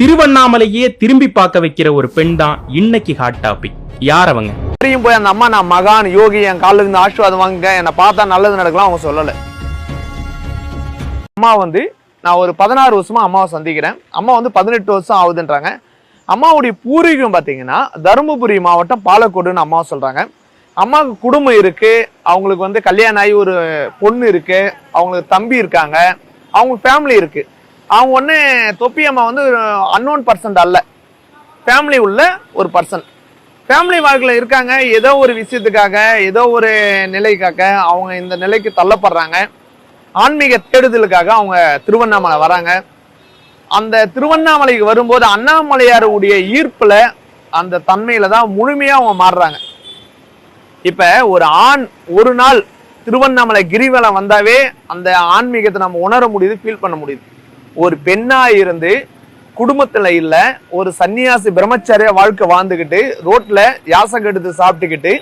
திருவண்ணாமலையே திரும்பி பார்க்க வைக்கிற ஒரு பெண் தான் இன்னைக்கு ஹாட் டாபிக் யார் அவங்க? தெரியும் போய் அந்த அம்மா நான் மகான் யோகி என் காலில் இருந்து ஆசீர்வாதம் வாங்குங்க என்னை பார்த்தா நல்லது நடக்கலாம் அவங்க சொல்லலை. அம்மா வந்து நான் ஒரு பதினாறு வருஷமா அம்மாவை சந்திக்கிறேன். அம்மா வந்து பதினெட்டு வருஷம் ஆகுதுன்றாங்க. அம்மாவுடைய பூர்வீகம் பார்த்தீங்கன்னா தருமபுரி மாவட்டம் பாலக்கோடுன்னு அம்மாவை சொல்கிறாங்க அம்மாவுக்கு குடும்பம் இருக்குது அவங்களுக்கு வந்து கல்யாணம் ஆகி ஒரு பொண்ணு இருக்குது அவங்களுக்கு தம்பி இருக்காங்க. அவங்க ஃபேமிலி இருக்குது அவங்க ஒன்று தொப்பி அம்மா வந்து அன்னோன் பர்சன்ட் அல்ல. ஃபேமிலி உள்ள ஒரு பர்சன் ஃபேமிலி வாழ்க்கையில் இருக்காங்க. ஏதோ ஒரு விஷயத்துக்காக ஏதோ ஒரு நிலைக்காக அவங்க இந்த நிலைக்கு தள்ளப்படுறாங்க. ஆன்மீக தேடுதலுக்காக அவங்க திருவண்ணாமலை வராங்க. அந்த திருவண்ணாமலைக்கு வரும்போது அண்ணாமலையாருடைய ஈர்ப்பில் அந்த தன்மையில் தான் முழுமையாக அவங்க மாறுறாங்க. இப்போ ஒரு ஆண் ஒரு நாள் திருவண்ணாமலை கிரிவலம் வந்தாவே அந்த ஆன்மீகத்தை நம்ம உணர முடியுது ஃபீல் பண்ண முடியுது. ஒரு பெண்ணா இருந்து குடும்பத்துல இல்ல ஒரு சன்னியாசி பிரம்மச்சாரிய வாழ்க்கை வாழ்ந்துக்கிட்டு ரோட்ல யாசம் கெடுத்து சாப்பிட்டுக்கிட்டு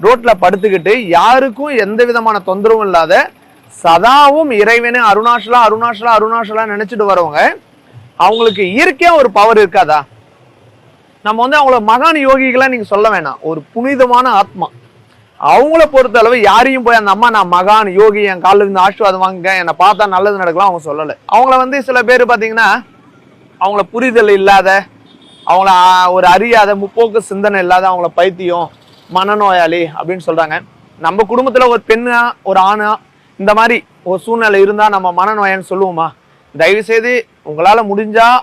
ரோட்ல படுத்துக்கிட்டு யாருக்கும் எந்த விதமான தொந்தரவும் இல்லாத சதாவும் இறைவனே அருணாச்சலா அருணாச்சலா அருணாச்சலா நினைச்சிட்டு வரவங்க அவங்களுக்கு இயற்கையா ஒரு பவர் இருக்காதா? நம்ம வந்து அவங்கள மகான் யோகிகளா நீங்க சொல்ல வேணாம். ஒரு புனிதமான ஆத்மா. அவங்கள பொறுத்த அளவு யாரையும் போய் அந்த அம்மா நான் மகான் யோகி என் காலில் இருந்து ஆசீர்வாதம் வாங்க என்னை பார்த்தா நல்லது நடக்கலாம் அவங்க சொல்லலை. அவங்கள வந்து சில பேர் பார்த்தீங்கன்னா அவங்கள புரிதல் இல்லாத அவங்கள ஒரு அறியாத முற்போக்கு சிந்தனை இல்லாத அவங்கள பைத்தியம் மனநோயாளி அப்படின்னு சொல்கிறாங்க நம்ம குடும்பத்தில் ஒரு பெண்ணா ஒரு ஆணா இந்த மாதிரி ஒரு சூழ்நிலை இருந்தால் நம்ம மனநோயான்னு சொல்லுவோமா? தயவு செய்து முடிஞ்சால்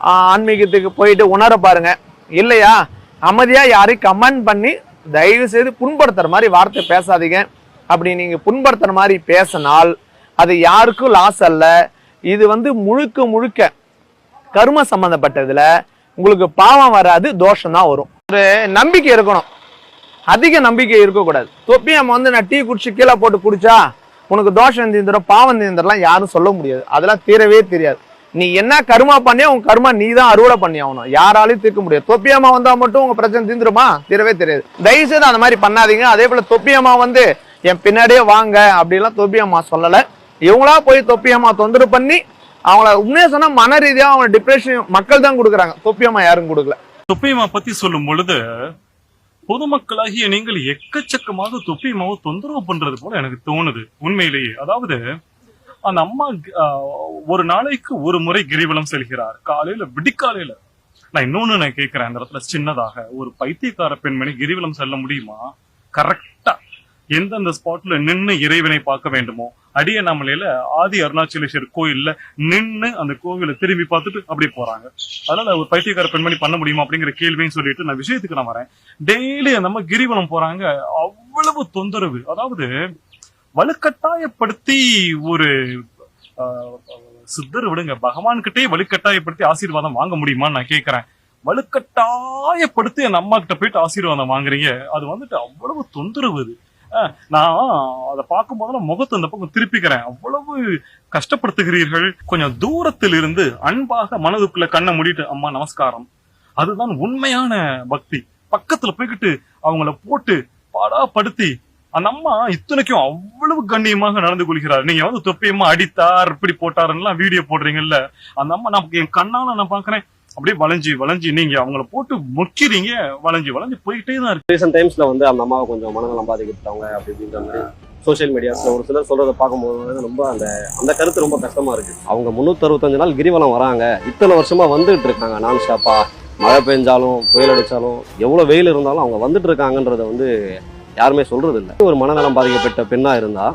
ஆன்மீகத்துக்கு போயிட்டு உணர பாருங்க. இல்லையா? அமைதியாக யாரையும் கமெண்ட் பண்ணி தயவு செய்து புண்படுத்துற மாதிரி வார்த்தை பேசாதீங்க. அப்படி நீங்க புண்படுத்துற மாதிரி பேசினால் அது யாருக்கும் லாஸ் அல்ல. இது வந்து முழுக்க முழுக்க கரும சம்பந்தப்பட்டதுல உங்களுக்கு பாவம் வராது தோஷம் தான் வரும். ஒரு நம்பிக்கை இருக்கணும். அதிக நம்பிக்கை இருக்கக்கூடாது. தொப்பி நம்ம வந்து நான் டீ குடிச்சு கீழே போட்டு குடிச்சா உனக்கு தோஷம் தீந்துடும் பாவம் தீந்துரலாம் யாரும் சொல்ல முடியாது. அதெல்லாம் தீரவே தெரியாது. நீ என்ன கருமா பண்ணியா உன் கருமா நீ தான் அறுவடை பண்ணி ஆகணும். யாராலையும் தீர்க்க முடியாது. தொப்பியம்மா வந்தா மட்டும் உங்க பிரச்சனை தீந்துருமா தீரவே தெரியாது. தயவு செய்து அந்த மாதிரி பண்ணாதீங்க. அதே போல தொப்பியம்மா வந்து என் பின்னாடியே வாங்க அப்படிலாம் தொப்பியம்மா சொல்லல. இவங்களா போய் தொப்பியம்மா தொந்தரவு பண்ணி அவங்கள உண்மையா சொன்னா மன ரீதியா அவங்க டிப்ரெஷன் மக்கள் தான் கொடுக்குறாங்க. தொப்பியம்மா யாரும் கொடுக்கல. தொப்பியம்மா பத்தி சொல்லும் பொழுது பொதுமக்களாகிய நீங்கள் எக்கச்சக்கமாக தொப்பியம்மாவை தொந்தரவு பண்றது போல எனக்கு தோணுது. உண்மையிலேயே. அதாவது அந்த அம்மா ஒரு நாளைக்கு ஒரு முறை கிரிவலம் செல்கிறார். காலையில விடிக்காலையில. நான் இன்னொன்னு நான் கேட்கிறேன் அந்த இடத்துல சின்னதாக. ஒரு பைத்தியக்கார பெண்மணி கிரிவலம் செல்ல முடியுமா? கரெக்டா எந்தெந்த ஸ்பாட்ல நின்னு இறைவனை பார்க்க வேண்டுமோ? அடியண்ணாமலையில ஆதி அருணாச்சலேஸ்வரர் கோயில்ல நின்னு அந்த கோவிலை திரும்பி பார்த்துட்டு அப்படியே போறாங்க. அதனால ஒரு பைத்தியக்கார பெண்மணி பண்ண முடியுமா அப்படிங்கிற கேள்வியும் சொல்லிட்டு நான் விஷயத்துக்கு நான் வரேன். டெய்லி நம்ம கிரிவலம் போறாங்க. அவ்வளவு தொந்தரவு. அதாவது வலுக்கட்டாயப்படுத்தி ஒரு ஆஹ், சித்தர் விடுங்க. பகவான் கிட்டே வலுக்கட்டாயப்படுத்தி ஆசீர்வாதம் வாங்க முடியுமான்னு நான் கேட்கறேன் வலுக்கட்டாயப்படுத்தி என் அம்மா கிட்ட போயிட்டு ஆசீர்வாதம் வாங்குறீங்க. அது வந்துட்டு அவ்வளவு தொந்தரவு அது. நான் அதை பார்க்கும் போதெல்லாம் முகத்தை அந்த பக்கம் திருப்பிக்கிறேன். அவ்வளவு கஷ்டப்படுத்துகிறீர்கள். கொஞ்சம் தூரத்தில் இருந்து அன்பாக மனதுக்குள்ள கண்ணை மூடிட்டு அம்மா நமஸ்காரம். அதுதான் உண்மையான பக்தி. பக்கத்துல போய்கிட்டு அவங்கள போட்டு பாடாப்படுத்தி அந்த அம்மா இத்தனைக்கும் அவ்வளவு கண்ணியமாக நடந்து கொள்கிறார். நீங்க வந்து தொப்பியமா அடித்தார் இப்படி போட்டாருன்னு வீடியோ போடுறீங்கல்ல. அந்த அம்மா நான் என் கண்ணால நான் பாக்குறேன் அப்படியே வளைஞ்சு வளைஞ்சு நீங்க அவங்கள போட்டு முக்கிறீங்க வளைஞ்சு வளைஞ்சு போயிட்டே தான் இருக்கு. ரீசெண்ட் டைம்ஸ்ல வந்து அந்த அம்மாவை கொஞ்சம் மனநலம் பாதிக்கப்பட்டவங்க அப்படின்ற மாதிரி சோஷியல் மீடியாஸ்ல ஒரு சிலர் சொல்றதை பார்க்கும்போது ரொம்ப அந்த அந்த கருத்து ரொம்ப கஷ்டமா இருக்கு. அவங்க முன்னூத்தி அறுபத்தஞ்சு நாள் கிரிவலம் வராங்க. இத்தனை வருஷமா வந்துட்டு இருக்காங்க. நான் ஸ்டாப்பா மழை பெஞ்சாலும் புயல் அடிச்சாலும் எவ்வளவு வெயில் இருந்தாலும் அவங்க வந்துட்டு இருக்காங்கன்றத வந்து யாருமே சொல்றது இல்லை ஒரு மனநலம் பாதிக்கப்பட்ட பெண்ணா இருந்தா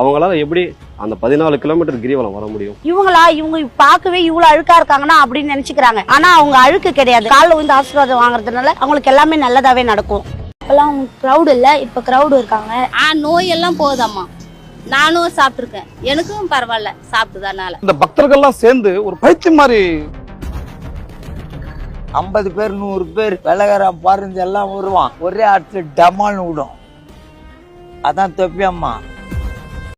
அவங்களால எப்படி அந்த பதினாலு கிலோமீட்டர் கிரிவலம் வர முடியும்? இவங்களா இவங்க பார்க்கவே இவ்வளவு அழுக்கா இருக்காங்கன்னா அப்படின்னு நினைச்சுக்கிறாங்க. ஆனா அவங்க அழுக்கு கிடையாது. காலைல வந்து ஆசீர்வாதம் வாங்குறதுனால அவங்களுக்கு எல்லாமே நல்லதாவே நடக்கும். இப்போல்லாம் க்ரௌடு இல்லை இப்போ க்ரௌடு இருக்காங்க. ஆ நோய் எல்லாம் போகுதாம்மா. நானும் சாப்பிட்டுருக்கேன். எனக்கும் பரவாயில்ல சாப்பிட்டதுனால. இந்த பக்தர்கள்லாம் சேர்ந்து ஒரு பைத்தியம் மாதிரி ஐம்பது பேர் நூறு பேர் வெள்ளக்கார பாருங்க எல்லாம் வருவான். ஒரே ஆட்டு டமால்னு விடும். அதான் தொப்பி அம்மா.